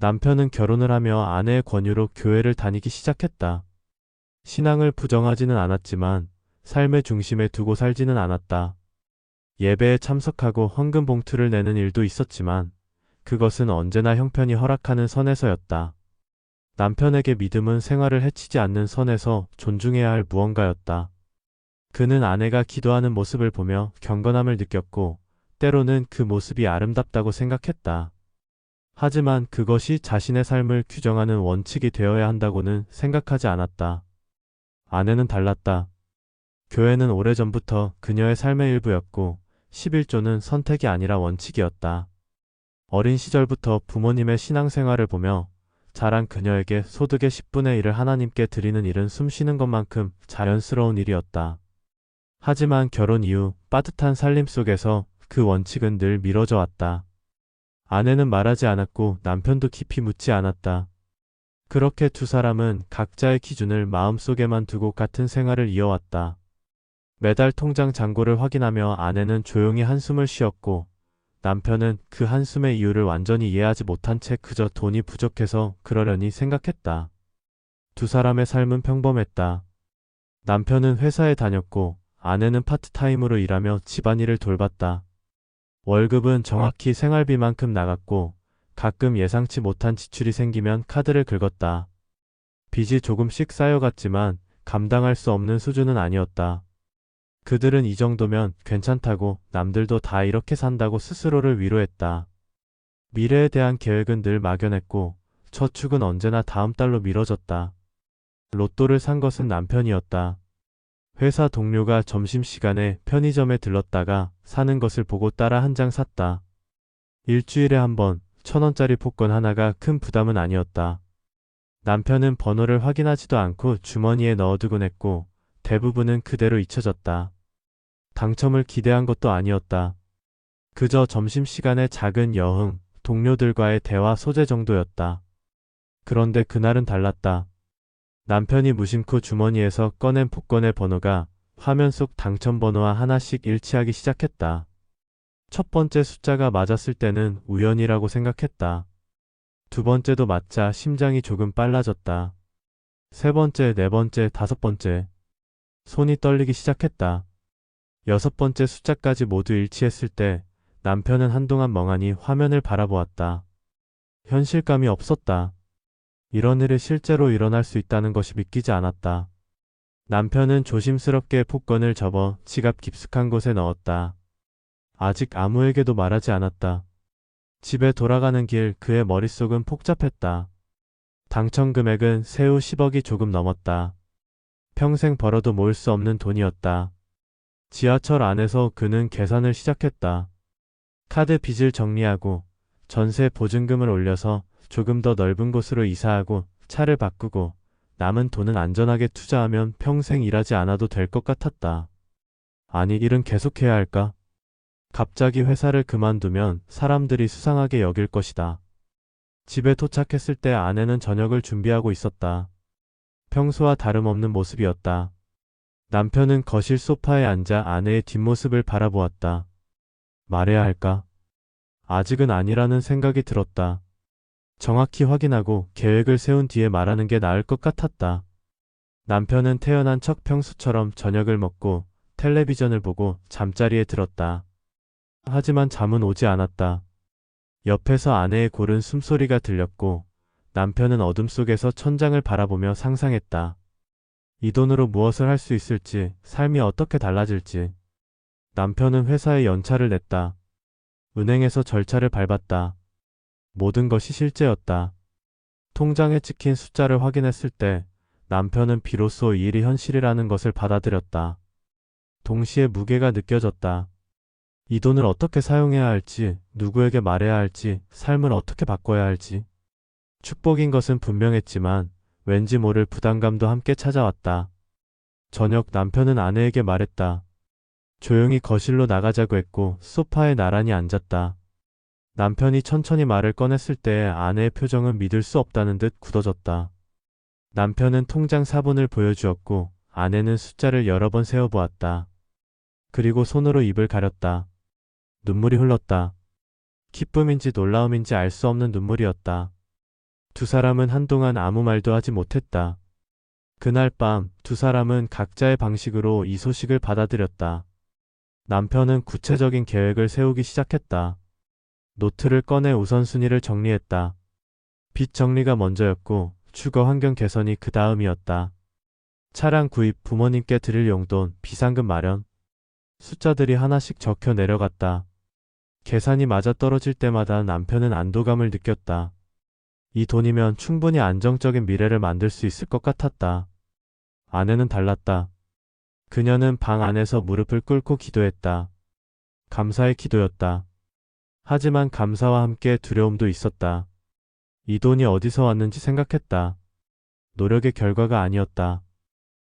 남편은 결혼을 하며 아내의 권유로 교회를 다니기 시작했다. 신앙을 부정하지는 않았지만 삶의 중심에 두고 살지는 않았다. 예배에 참석하고 헌금 봉투를 내는 일도 있었지만 그것은 언제나 형편이 허락하는 선에서였다. 남편에게 믿음은 생활을 해치지 않는 선에서 존중해야 할 무언가였다. 그는 아내가 기도하는 모습을 보며 경건함을 느꼈고 때로는 그 모습이 아름답다고 생각했다. 하지만 그것이 자신의 삶을 규정하는 원칙이 되어야 한다고는 생각하지 않았다. 아내는 달랐다. 교회는 오래전부터 그녀의 삶의 일부였고 11조는 선택이 아니라 원칙이었다. 어린 시절부터 부모님의 신앙생활을 보며 자란 그녀에게 소득의 10분의 1을 하나님께 드리는 일은 숨쉬는 것만큼 자연스러운 일이었다. 하지만 결혼 이후 빠듯한 살림 속에서 그 원칙은 늘 미뤄져 왔다. 아내는 말하지 않았고 남편도 깊이 묻지 않았다. 그렇게 두 사람은 각자의 기준을 마음속에만 두고 같은 생활을 이어왔다. 매달 통장 잔고를 확인하며 아내는 조용히 한숨을 쉬었고 남편은 그 한숨의 이유를 완전히 이해하지 못한 채 그저 돈이 부족해서 그러려니 생각했다. 두 사람의 삶은 평범했다. 남편은 회사에 다녔고 아내는 파트타임으로 일하며 집안일을 돌봤다. 월급은 정확히 생활비만큼 나갔고 가끔 예상치 못한 지출이 생기면 카드를 긁었다. 빚이 조금씩 쌓여갔지만 감당할 수 없는 수준은 아니었다. 그들은 이 정도면 괜찮다고 남들도 다 이렇게 산다고 스스로를 위로했다. 미래에 대한 계획은 늘 막연했고 저축은 언제나 다음 달로 미뤄졌다. 로또를 산 것은 남편이었다. 회사 동료가 점심시간에 편의점에 들렀다가 사는 것을 보고 따라 한 장 샀다. 일주일에 한 번, 천 원짜리 복권 하나가 큰 부담은 아니었다. 남편은 번호를 확인하지도 않고 주머니에 넣어두곤 했고 대부분은 그대로 잊혀졌다. 당첨을 기대한 것도 아니었다. 그저 점심시간의 작은 여흥, 동료들과의 대화 소재 정도였다. 그런데 그날은 달랐다. 남편이 무심코 주머니에서 꺼낸 복권의 번호가 화면 속 당첨 번호와 하나씩 일치하기 시작했다. 첫 번째 숫자가 맞았을 때는 우연이라고 생각했다. 두 번째도 맞자 심장이 조금 빨라졌다. 세 번째, 네 번째, 다섯 번째. 손이 떨리기 시작했다. 여섯 번째 숫자까지 모두 일치했을 때 남편은 한동안 멍하니 화면을 바라보았다. 현실감이 없었다. 이런 일이 실제로 일어날 수 있다는 것이 믿기지 않았다. 남편은 조심스럽게 복권을 접어 지갑 깊숙한 곳에 넣었다. 아직 아무에게도 말하지 않았다. 집에 돌아가는 길 그의 머릿속은 복잡했다. 당첨 금액은 세후 10억이 조금 넘었다. 평생 벌어도 모을 수 없는 돈이었다. 지하철 안에서 그는 계산을 시작했다. 카드 빚을 정리하고 전세 보증금을 올려서 조금 더 넓은 곳으로 이사하고 차를 바꾸고 남은 돈은 안전하게 투자하면 평생 일하지 않아도 될 것 같았다. 아니, 일은 계속해야 할까? 갑자기 회사를 그만두면 사람들이 수상하게 여길 것이다. 집에 도착했을 때 아내는 저녁을 준비하고 있었다. 평소와 다름없는 모습이었다. 남편은 거실 소파에 앉아 아내의 뒷모습을 바라보았다. 말해야 할까? 아직은 아니라는 생각이 들었다. 정확히 확인하고 계획을 세운 뒤에 말하는 게 나을 것 같았다. 남편은 태어난 척 평소처럼 저녁을 먹고 텔레비전을 보고 잠자리에 들었다. 하지만 잠은 오지 않았다. 옆에서 아내의 고른 숨소리가 들렸고 남편은 어둠 속에서 천장을 바라보며 상상했다. 이 돈으로 무엇을 할 수 있을지, 삶이 어떻게 달라질지. 남편은 회사에 연차를 냈다. 은행에서 절차를 밟았다. 모든 것이 실제였다. 통장에 찍힌 숫자를 확인했을 때 남편은 비로소 이 일이 현실이라는 것을 받아들였다. 동시에 무게가 느껴졌다. 이 돈을 어떻게 사용해야 할지, 누구에게 말해야 할지, 삶을 어떻게 바꿔야 할지. 축복인 것은 분명했지만 왠지 모를 부담감도 함께 찾아왔다. 저녁 남편은 아내에게 말했다. 조용히 거실로 나가자고 했고 소파에 나란히 앉았다. 남편이 천천히 말을 꺼냈을 때 아내의 표정은 믿을 수 없다는 듯 굳어졌다. 남편은 통장 사본을 보여주었고 아내는 숫자를 여러 번 세어보았다. 그리고 손으로 입을 가렸다. 눈물이 흘렀다. 기쁨인지 놀라움인지 알 수 없는 눈물이었다. 두 사람은 한동안 아무 말도 하지 못했다. 그날 밤 두 사람은 각자의 방식으로 이 소식을 받아들였다. 남편은 구체적인 계획을 세우기 시작했다. 노트를 꺼내 우선순위를 정리했다. 빚 정리가 먼저였고 주거 환경 개선이 그 다음이었다. 차량 구입, 부모님께 드릴 용돈, 비상금 마련. 숫자들이 하나씩 적혀 내려갔다. 계산이 맞아 떨어질 때마다 남편은 안도감을 느꼈다. 이 돈이면 충분히 안정적인 미래를 만들 수 있을 것 같았다. 아내는 달랐다. 그녀는 방 안에서 무릎을 꿇고 기도했다. 감사의 기도였다. 하지만 감사와 함께 두려움도 있었다. 이 돈이 어디서 왔는지 생각했다. 노력의 결과가 아니었다.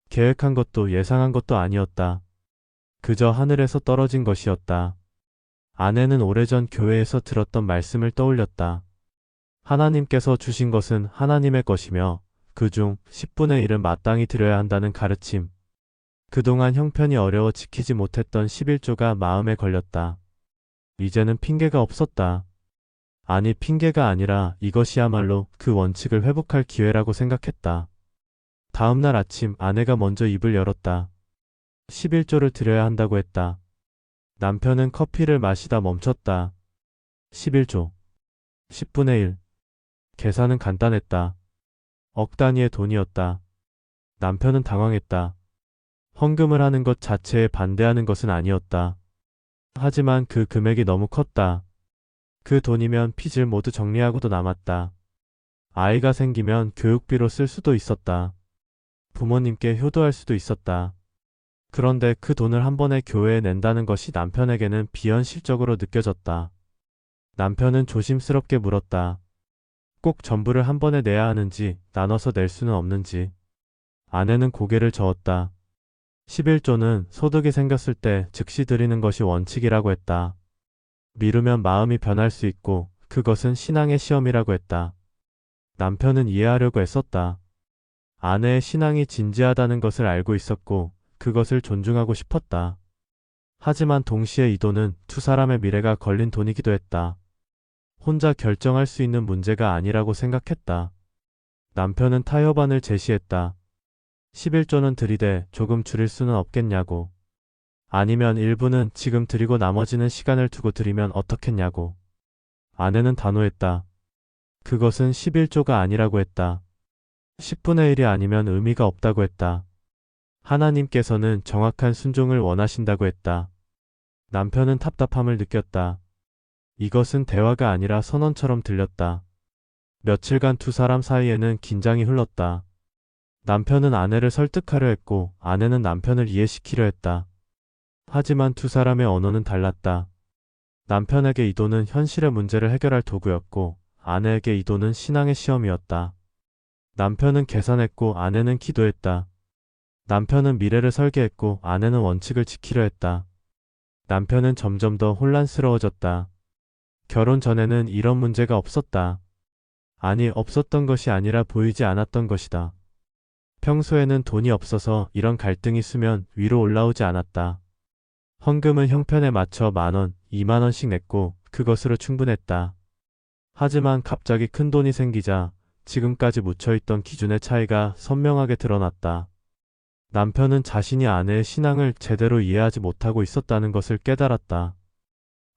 계획한 것도 예상한 것도 아니었다. 그저 하늘에서 떨어진 것이었다. 아내는 오래전 교회에서 들었던 말씀을 떠올렸다. 하나님께서 주신 것은 하나님의 것이며 그 중 10분의 1은 마땅히 드려야 한다는 가르침. 그동안 형편이 어려워 지키지 못했던 11조가 마음에 걸렸다. 이제는 핑계가 없었다. 아니 핑계가 아니라 이것이야말로 그 원칙을 회복할 기회라고 생각했다. 다음 날 아침 아내가 먼저 입을 열었다. 11조를 드려야 한다고 했다. 남편은 커피를 마시다 멈췄다. 11조. 10분의 1. 계산은 간단했다. 억 단위의 돈이었다. 남편은 당황했다. 헌금을 하는 것 자체에 반대하는 것은 아니었다. 하지만 그 금액이 너무 컸다. 그 돈이면 빚을 모두 정리하고도 남았다. 아이가 생기면 교육비로 쓸 수도 있었다. 부모님께 효도할 수도 있었다. 그런데 그 돈을 한 번에 교회에 낸다는 것이 남편에게는 비현실적으로 느껴졌다. 남편은 조심스럽게 물었다. 꼭 전부를 한 번에 내야 하는지 나눠서 낼 수는 없는지. 아내는 고개를 저었다. 11조는 소득이 생겼을 때 즉시 드리는 것이 원칙이라고 했다. 미루면 마음이 변할 수 있고 그것은 신앙의 시험이라고 했다. 남편은 이해하려고 애썼다. 아내의 신앙이 진지하다는 것을 알고 있었고 그것을 존중하고 싶었다. 하지만 동시에 이 돈은 두 사람의 미래가 걸린 돈이기도 했다. 혼자 결정할 수 있는 문제가 아니라고 생각했다. 남편은 타협안을 제시했다. 11조는 들이대 조금 줄일 수는 없겠냐고. 아니면 일부는 지금 드리고 나머지는 시간을 두고 드리면 어떻겠냐고. 아내는 단호했다. 그것은 11조가 아니라고 했다. 10분의 1이 아니면 의미가 없다고 했다. 하나님께서는 정확한 순종을 원하신다고 했다. 남편은 답답함을 느꼈다. 이것은 대화가 아니라 선언처럼 들렸다. 며칠간 두 사람 사이에는 긴장이 흘렀다. 남편은 아내를 설득하려 했고 아내는 남편을 이해시키려 했다. 하지만 두 사람의 언어는 달랐다. 남편에게 이 돈은 현실의 문제를 해결할 도구였고 아내에게 이 돈은 신앙의 시험이었다. 남편은 계산했고 아내는 기도했다. 남편은 미래를 설계했고 아내는 원칙을 지키려 했다. 남편은 점점 더 혼란스러워졌다. 결혼 전에는 이런 문제가 없었다. 아니, 없었던 것이 아니라 보이지 않았던 것이다. 평소에는 돈이 없어서 이런 갈등이 수면 위로 올라오지 않았다. 헌금은 형편에 맞춰 만원, 이만원씩 냈고 그것으로 충분했다. 하지만 갑자기 큰 돈이 생기자 지금까지 묻혀있던 기준의 차이가 선명하게 드러났다. 남편은 자신이 아내의 신앙을 제대로 이해하지 못하고 있었다는 것을 깨달았다.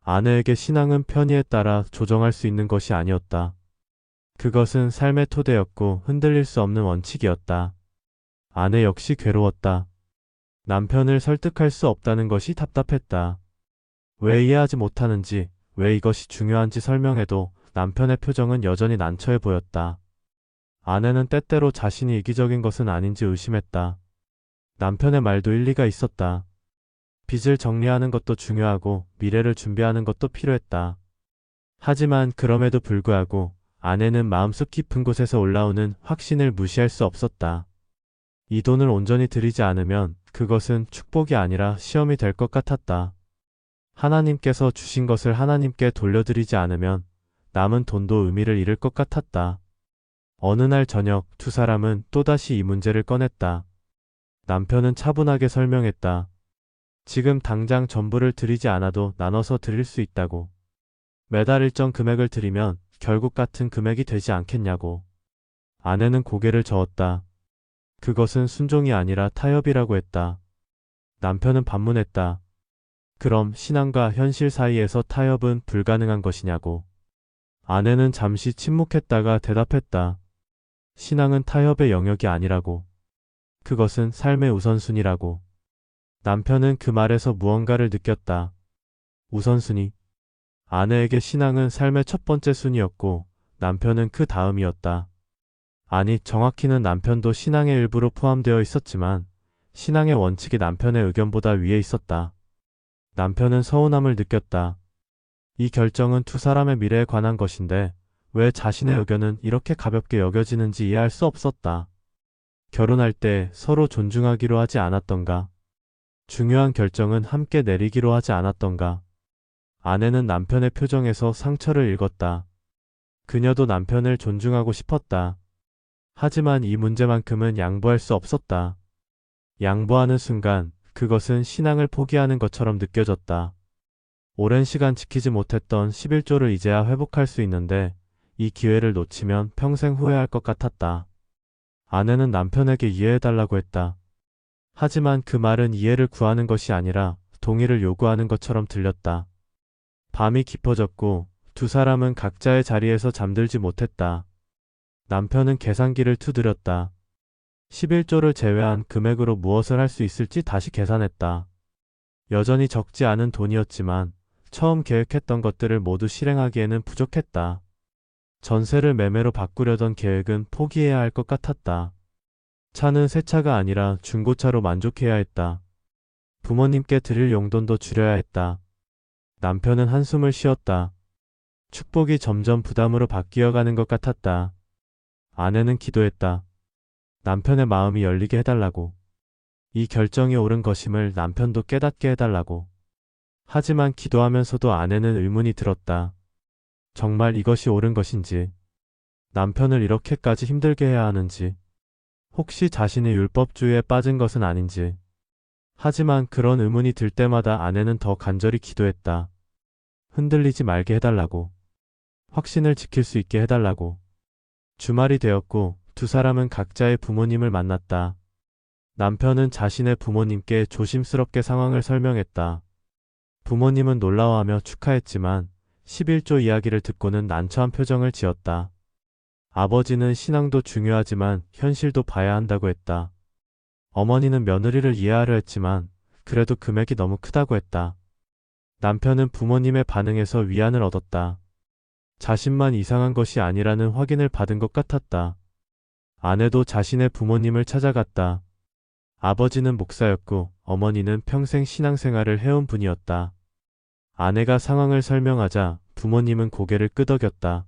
아내에게 신앙은 편의에 따라 조정할 수 있는 것이 아니었다. 그것은 삶의 토대였고 흔들릴 수 없는 원칙이었다. 아내 역시 괴로웠다. 남편을 설득할 수 없다는 것이 답답했다. 왜 이해하지 못하는지, 왜 이것이 중요한지 설명해도 남편의 표정은 여전히 난처해 보였다. 아내는 때때로 자신이 이기적인 것은 아닌지 의심했다. 남편의 말도 일리가 있었다. 빚을 정리하는 것도 중요하고 미래를 준비하는 것도 필요했다. 하지만 그럼에도 불구하고 아내는 마음속 깊은 곳에서 올라오는 확신을 무시할 수 없었다. 이 돈을 온전히 들이지 않으면 그것은 축복이 아니라 시험이 될 것 같았다. 하나님께서 주신 것을 하나님께 돌려드리지 않으면 남은 돈도 의미를 잃을 것 같았다. 어느 날 저녁 두 사람은 또다시 이 문제를 꺼냈다. 남편은 차분하게 설명했다. 지금 당장 전부를 드리지 않아도 나눠서 드릴 수 있다고. 매달 일정 금액을 드리면 결국 같은 금액이 되지 않겠냐고. 아내는 고개를 저었다. 그것은 순종이 아니라 타협이라고 했다. 남편은 반문했다. 그럼 신앙과 현실 사이에서 타협은 불가능한 것이냐고. 아내는 잠시 침묵했다가 대답했다. 신앙은 타협의 영역이 아니라고. 그것은 삶의 우선순위라고. 남편은 그 말에서 무언가를 느꼈다. 우선순위. 아내에게 신앙은 삶의 첫 번째 순위였고 남편은 그 다음이었다. 아니, 정확히는 남편도 신앙의 일부로 포함되어 있었지만 신앙의 원칙이 남편의 의견보다 위에 있었다. 남편은 서운함을 느꼈다. 이 결정은 두 사람의 미래에 관한 것인데 왜 자신의 의견은 이렇게 가볍게 여겨지는지 이해할 수 없었다. 결혼할 때 서로 존중하기로 하지 않았던가? 중요한 결정은 함께 내리기로 하지 않았던가? 아내는 남편의 표정에서 상처를 읽었다. 그녀도 남편을 존중하고 싶었다. 하지만 이 문제만큼은 양보할 수 없었다. 양보하는 순간 그것은 신앙을 포기하는 것처럼 느껴졌다. 오랜 시간 지키지 못했던 11조를 이제야 회복할 수 있는데 이 기회를 놓치면 평생 후회할 것 같았다. 아내는 남편에게 이해해달라고 했다. 하지만 그 말은 이해를 구하는 것이 아니라 동의를 요구하는 것처럼 들렸다. 밤이 깊어졌고 두 사람은 각자의 자리에서 잠들지 못했다. 남편은 계산기를 투드렸다. 11조를 제외한 금액으로 무엇을 할 수 있을지 다시 계산했다. 여전히 적지 않은 돈이었지만 처음 계획했던 것들을 모두 실행하기에는 부족했다. 전세를 매매로 바꾸려던 계획은 포기해야 할 것 같았다. 차는 새 차가 아니라 중고차로 만족해야 했다. 부모님께 드릴 용돈도 줄여야 했다. 남편은 한숨을 쉬었다. 축복이 점점 부담으로 바뀌어가는 것 같았다. 아내는 기도했다. 남편의 마음이 열리게 해달라고. 이 결정이 옳은 것임을 남편도 깨닫게 해달라고. 하지만 기도하면서도 아내는 의문이 들었다. 정말 이것이 옳은 것인지. 남편을 이렇게까지 힘들게 해야 하는지. 혹시 자신이 율법주의에 빠진 것은 아닌지. 하지만 그런 의문이 들 때마다 아내는 더 간절히 기도했다. 흔들리지 말게 해달라고. 확신을 지킬 수 있게 해달라고. 주말이 되었고 두 사람은 각자의 부모님을 만났다. 남편은 자신의 부모님께 조심스럽게 상황을 설명했다. 부모님은 놀라워하며 축하했지만 11조 이야기를 듣고는 난처한 표정을 지었다. 아버지는 신앙도 중요하지만 현실도 봐야 한다고 했다. 어머니는 며느리를 이해하려 했지만 그래도 금액이 너무 크다고 했다. 남편은 부모님의 반응에서 위안을 얻었다. 자신만 이상한 것이 아니라는 확인을 받은 것 같았다. 아내도 자신의 부모님을 찾아갔다. 아버지는 목사였고 어머니는 평생 신앙생활을 해온 분이었다. 아내가 상황을 설명하자 부모님은 고개를 끄덕였다.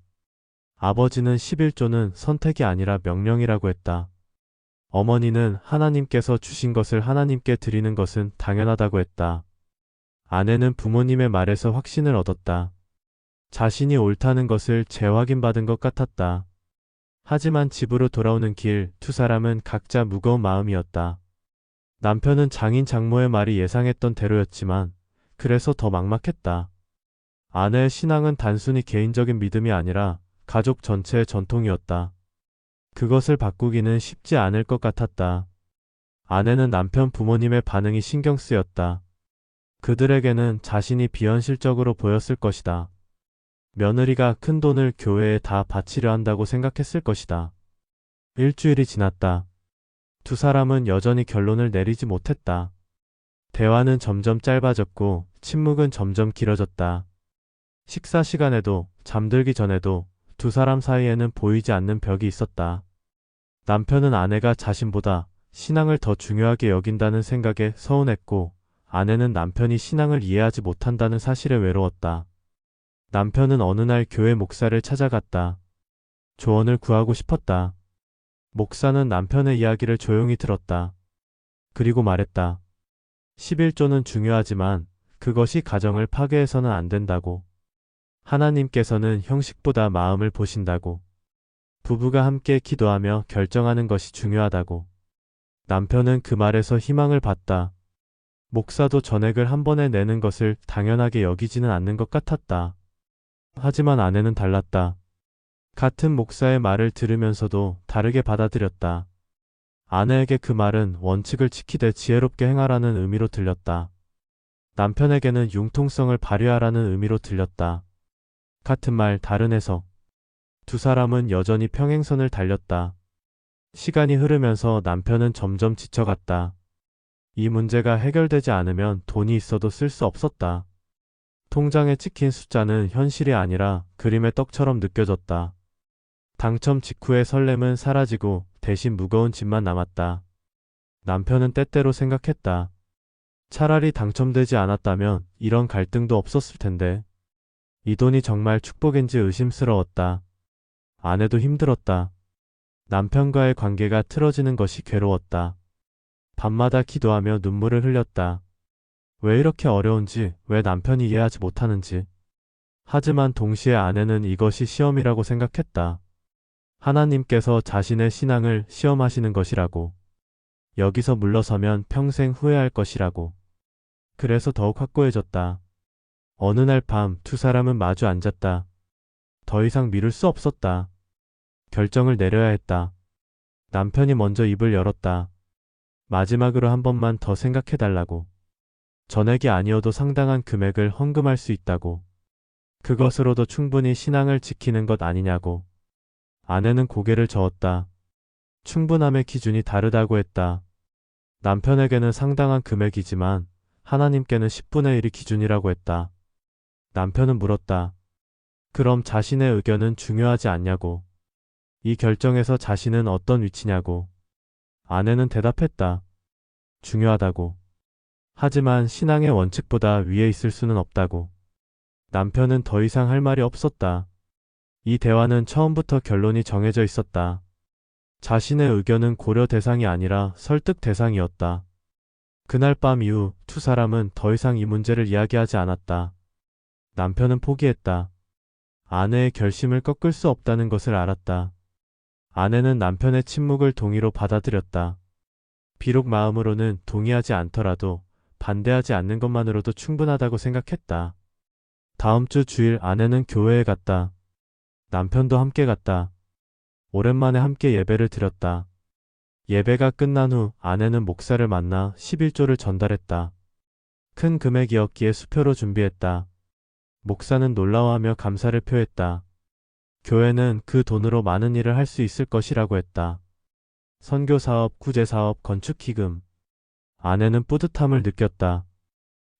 아버지는 11조는 선택이 아니라 명령이라고 했다. 어머니는 하나님께서 주신 것을 하나님께 드리는 것은 당연하다고 했다. 아내는 부모님의 말에서 확신을 얻었다. 자신이 옳다는 것을 재확인받은 것 같았다. 하지만 집으로 돌아오는 길 두 사람은 각자 무거운 마음이었다. 남편은 장인 장모의 말이 예상했던 대로였지만 그래서 더 막막했다. 아내의 신앙은 단순히 개인적인 믿음이 아니라 가족 전체의 전통이었다. 그것을 바꾸기는 쉽지 않을 것 같았다. 아내는 남편 부모님의 반응이 신경 쓰였다. 그들에게는 자신이 비현실적으로 보였을 것이다. 며느리가 큰 돈을 교회에 다 바치려 한다고 생각했을 것이다. 일주일이 지났다. 두 사람은 여전히 결론을 내리지 못했다. 대화는 점점 짧아졌고 침묵은 점점 길어졌다. 식사 시간에도 잠들기 전에도 두 사람 사이에는 보이지 않는 벽이 있었다. 남편은 아내가 자신보다 신앙을 더 중요하게 여긴다는 생각에 서운했고 아내는 남편이 신앙을 이해하지 못한다는 사실에 외로웠다. 남편은 어느 날 교회 목사를 찾아갔다. 조언을 구하고 싶었다. 목사는 남편의 이야기를 조용히 들었다. 그리고 말했다. 11조는 중요하지만 그것이 가정을 파괴해서는 안 된다고. 하나님께서는 형식보다 마음을 보신다고. 부부가 함께 기도하며 결정하는 것이 중요하다고. 남편은 그 말에서 희망을 봤다. 목사도 전액을 한 번에 내는 것을 당연하게 여기지는 않는 것 같았다. 하지만 아내는 달랐다. 같은 목사의 말을 들으면서도 다르게 받아들였다. 아내에게 그 말은 원칙을 지키되 지혜롭게 행하라는 의미로 들렸다. 남편에게는 융통성을 발휘하라는 의미로 들렸다. 같은 말 다른 해석. 두 사람은 여전히 평행선을 달렸다. 시간이 흐르면서 남편은 점점 지쳐갔다. 이 문제가 해결되지 않으면 돈이 있어도 쓸 수 없었다. 통장에 찍힌 숫자는 현실이 아니라 그림의 떡처럼 느껴졌다. 당첨 직후의 설렘은 사라지고 대신 무거운 짐만 남았다. 남편은 때때로 생각했다. 차라리 당첨되지 않았다면 이런 갈등도 없었을 텐데. 이 돈이 정말 축복인지 의심스러웠다. 아내도 힘들었다. 남편과의 관계가 틀어지는 것이 괴로웠다. 밤마다 기도하며 눈물을 흘렸다. 왜 이렇게 어려운지, 왜 남편이 이해하지 못하는지. 하지만 동시에 아내는 이것이 시험이라고 생각했다. 하나님께서 자신의 신앙을 시험하시는 것이라고. 여기서 물러서면 평생 후회할 것이라고. 그래서 더욱 확고해졌다. 어느 날 밤 두 사람은 마주 앉았다. 더 이상 미룰 수 없었다. 결정을 내려야 했다. 남편이 먼저 입을 열었다. 마지막으로 한 번만 더 생각해달라고. 전액이 아니어도 상당한 금액을 헌금할 수 있다고. 그것으로도 충분히 신앙을 지키는 것 아니냐고. 아내는 고개를 저었다. 충분함의 기준이 다르다고 했다. 남편에게는 상당한 금액이지만 하나님께는 10분의 1이 기준이라고 했다. 남편은 물었다. 그럼 자신의 의견은 중요하지 않냐고. 이 결정에서 자신은 어떤 위치냐고. 아내는 대답했다. 중요하다고. 하지만 신앙의 원칙보다 위에 있을 수는 없다고. 남편은 더 이상 할 말이 없었다. 이 대화는 처음부터 결론이 정해져 있었다. 자신의 의견은 고려 대상이 아니라 설득 대상이었다. 그날 밤 이후 두 사람은 더 이상 이 문제를 이야기하지 않았다. 남편은 포기했다. 아내의 결심을 꺾을 수 없다는 것을 알았다. 아내는 남편의 침묵을 동의로 받아들였다. 비록 마음으로는 동의하지 않더라도 반대하지 않는 것만으로도 충분하다고 생각했다. 다음 주 주일 아내는 교회에 갔다. 남편도 함께 갔다. 오랜만에 함께 예배를 드렸다. 예배가 끝난 후 아내는 목사를 만나 11조를 전달했다. 큰 금액이었기에 수표로 준비했다. 목사는 놀라워하며 감사를 표했다. 교회는 그 돈으로 많은 일을 할 수 있을 것이라고 했다. 선교 사업, 구제 사업, 건축 기금. 아내는 뿌듯함을 느꼈다.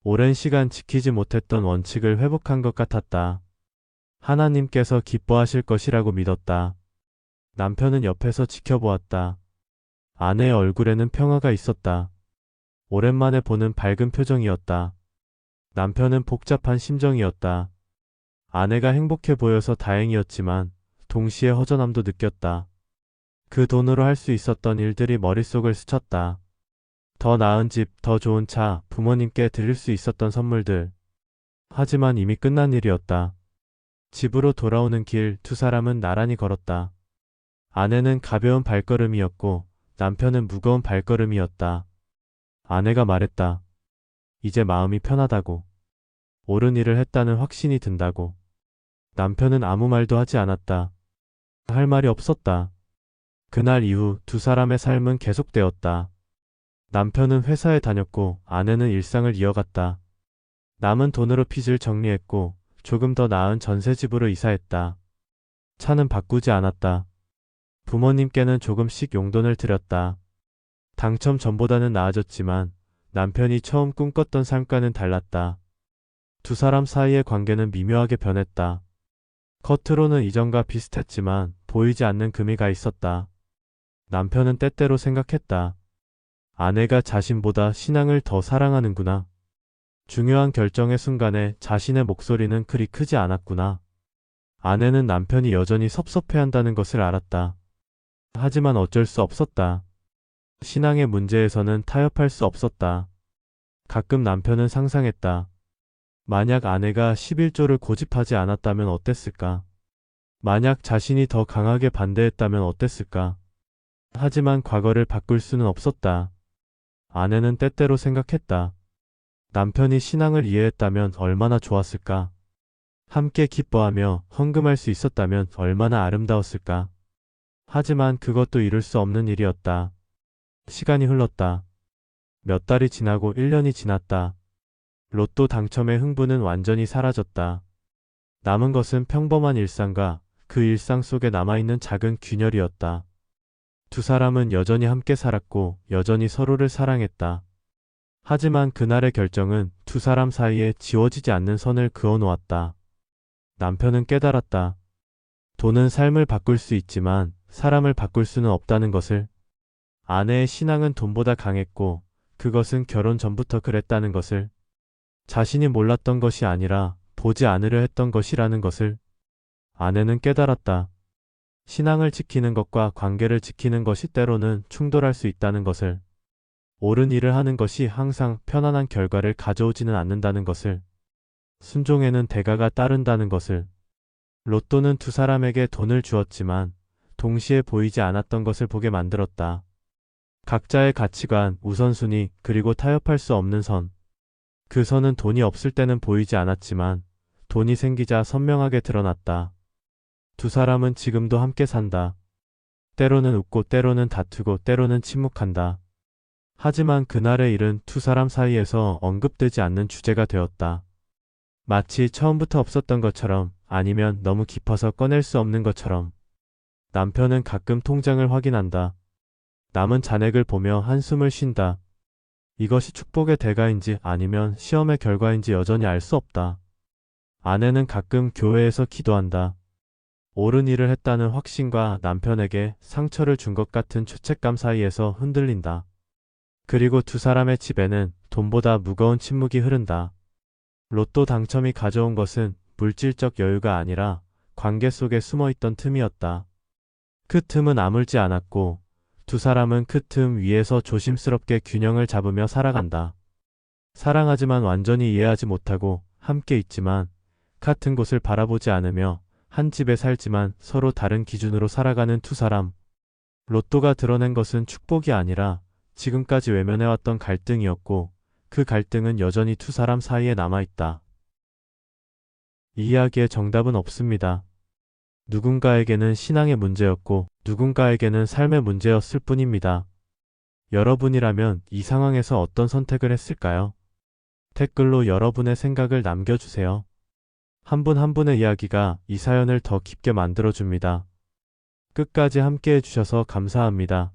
오랜 시간 지키지 못했던 원칙을 회복한 것 같았다. 하나님께서 기뻐하실 것이라고 믿었다. 남편은 옆에서 지켜보았다. 아내의 얼굴에는 평화가 있었다. 오랜만에 보는 밝은 표정이었다. 남편은 복잡한 심정이었다. 아내가 행복해 보여서 다행이었지만 동시에 허전함도 느꼈다. 그 돈으로 할 수 있었던 일들이 머릿속을 스쳤다. 더 나은 집, 더 좋은 차, 부모님께 드릴 수 있었던 선물들. 하지만 이미 끝난 일이었다. 집으로 돌아오는 길 두 사람은 나란히 걸었다. 아내는 가벼운 발걸음이었고 남편은 무거운 발걸음이었다. 아내가 말했다. 이제 마음이 편하다고. 옳은 일을 했다는 확신이 든다고. 남편은 아무 말도 하지 않았다. 할 말이 없었다. 그날 이후 두 사람의 삶은 계속되었다. 남편은 회사에 다녔고 아내는 일상을 이어갔다. 남은 돈으로 빚을 정리했고 조금 더 나은 전세집으로 이사했다. 차는 바꾸지 않았다. 부모님께는 조금씩 용돈을 드렸다. 당첨 전보다는 나아졌지만 남편이 처음 꿈꿨던 삶과는 달랐다. 두 사람 사이의 관계는 미묘하게 변했다. 겉으로는 이전과 비슷했지만 보이지 않는 금이가 있었다. 남편은 때때로 생각했다. 아내가 자신보다 신앙을 더 사랑하는구나. 중요한 결정의 순간에 자신의 목소리는 그리 크지 않았구나. 아내는 남편이 여전히 섭섭해한다는 것을 알았다. 하지만 어쩔 수 없었다. 신앙의 문제에서는 타협할 수 없었다. 가끔 남편은 상상했다. 만약 아내가 11조를 고집하지 않았다면 어땠을까? 만약 자신이 더 강하게 반대했다면 어땠을까? 하지만 과거를 바꿀 수는 없었다. 아내는 때때로 생각했다. 남편이 신앙을 이해했다면 얼마나 좋았을까? 함께 기뻐하며 헌금할 수 있었다면 얼마나 아름다웠을까. 하지만 그것도 이룰 수 없는 일이었다. 시간이 흘렀다. 몇 달이 지나고 1년이 지났다. 로또 당첨의 흥분은 완전히 사라졌다. 남은 것은 평범한 일상과 그 일상 속에 남아있는 작은 균열이었다. 두 사람은 여전히 함께 살았고 여전히 서로를 사랑했다. 하지만 그날의 결정은 두 사람 사이에 지워지지 않는 선을 그어 놓았다. 남편은 깨달았다. 돈은 삶을 바꿀 수 있지만 사람을 바꿀 수는 없다는 것을. 아내의 신앙은 돈보다 강했고 그것은 결혼 전부터 그랬다는 것을. 자신이 몰랐던 것이 아니라 보지 않으려 했던 것이라는 것을. 아내는 깨달았다. 신앙을 지키는 것과 관계를 지키는 것이 때로는 충돌할 수 있다는 것을. 옳은 일을 하는 것이 항상 편안한 결과를 가져오지는 않는다는 것을. 순종에는 대가가 따른다는 것을. 로또는 두 사람에게 돈을 주었지만 동시에 보이지 않았던 것을 보게 만들었다. 각자의 가치관, 우선순위, 그리고 타협할 수 없는 선. 그 선은 돈이 없을 때는 보이지 않았지만 돈이 생기자 선명하게 드러났다. 두 사람은 지금도 함께 산다. 때로는 웃고 때로는 다투고 때로는 침묵한다. 하지만 그날의 일은 두 사람 사이에서 언급되지 않는 주제가 되었다. 마치 처음부터 없었던 것처럼 아니면 너무 깊어서 꺼낼 수 없는 것처럼 남편은 가끔 통장을 확인한다. 남은 잔액을 보며 한숨을 쉰다. 이것이 축복의 대가인지 아니면 시험의 결과인지 여전히 알 수 없다. 아내는 가끔 교회에서 기도한다. 옳은 일을 했다는 확신과 남편에게 상처를 준 것 같은 죄책감 사이에서 흔들린다. 그리고 두 사람의 집에는 돈보다 무거운 침묵이 흐른다. 로또 당첨이 가져온 것은 물질적 여유가 아니라 관계 속에 숨어있던 틈이었다. 그 틈은 아물지 않았고 두 사람은 그 틈 위에서 조심스럽게 균형을 잡으며 살아간다. 사랑하지만 완전히 이해하지 못하고 함께 있지만 같은 곳을 바라보지 않으며 한 집에 살지만 서로 다른 기준으로 살아가는 두 사람. 로또가 드러낸 것은 축복이 아니라 지금까지 외면해왔던 갈등이었고 그 갈등은 여전히 두 사람 사이에 남아있다. 이 이야기의 정답은 없습니다. 누군가에게는 신앙의 문제였고 누군가에게는 삶의 문제였을 뿐입니다. 여러분이라면 이 상황에서 어떤 선택을 했을까요? 댓글로 여러분의 생각을 남겨주세요. 한분한 분의 이야기가 이 사연을 더 깊게 만들어줍니다. 끝까지 함께 해주셔서 감사합니다.